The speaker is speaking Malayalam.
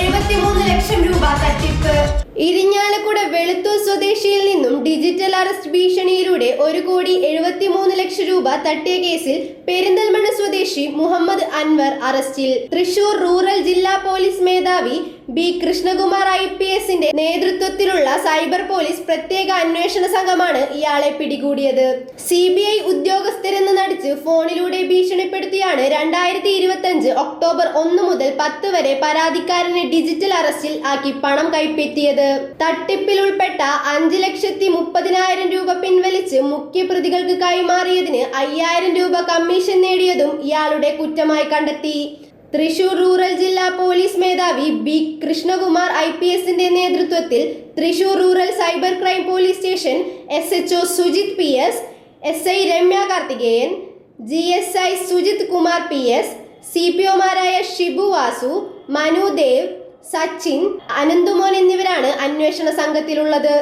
എഴുപത്തിമൂന്ന് ലക്ഷം രൂപ തട്ടിപ്പ്. ഇരിഞ്ഞാലക്കുട വെളുത്തൂർ സ്വദേശിയിൽ നിന്നും ഡിജിറ്റൽ അറസ്റ്റ് ഭീഷണിയിലൂടെ ഒരു കോടി എഴുപത്തിമൂന്ന് ലക്ഷം രൂപ തട്ടിയ കേസിൽ പെരിന്തൽമണ്ണ സ്വദേശി മുഹമ്മദ് അൻവർ അറസ്റ്റിൽ. തൃശൂർ റൂറൽ ജില്ലാ പോലീസ് മേധാവി ബി കൃഷ്ണകുമാർ ഐ പി എസിന്റെ നേതൃത്വത്തിലുള്ള സൈബർ പോലീസ് പ്രത്യേക അന്വേഷണ സംഘമാണ് ഇയാളെ പിടികൂടിയത്. സി ബി ഐ ഉദ്യോഗസ്ഥരെന്ന് നടിച്ച് ഫോണിലൂടെ ഭീഷണിപ്പെടുത്തിയാണ് രണ്ടായിരത്തി ഇരുപത്തി അഞ്ച് ഒക്ടോബർ ഒന്ന് മുതൽ പത്ത് വരെ പരാതിക്കാരനെ ഡിജിറ്റൽ അറസ്റ്റിൽ ആക്കി പണം കൈപ്പറ്റിയത്. തട്ടിപ്പിൽ ഉൾപ്പെട്ട അഞ്ച് ലക്ഷത്തി മുപ്പതിനായിരം രൂപ പിൻവലിച്ച് മുഖ്യപ്രതികൾക്ക് കൈമാറിയതിന് അയ്യായിരം രൂപ കമ്മീഷൻ നേടിയതും ഇയാളുടെ കുറ്റമായി കണ്ടെത്തി. തൃശൂർ റൂറൽ ജില്ലാ പോലീസ് മേധാവി ബി കൃഷ്ണകുമാർ ഐ പി എസിന്റെ നേതൃത്വത്തിൽ Thrissur rural cyber crime police station S H O Sujith P S S I Ramya Karthikeyan G S I Sujith Kumar P S C P ഒമാരായ Shibu Vasu Manu Dev Sachin Ananthumon എന്നിവരാണ് അന്വേഷണ സംഘത്തിലുള്ളത്.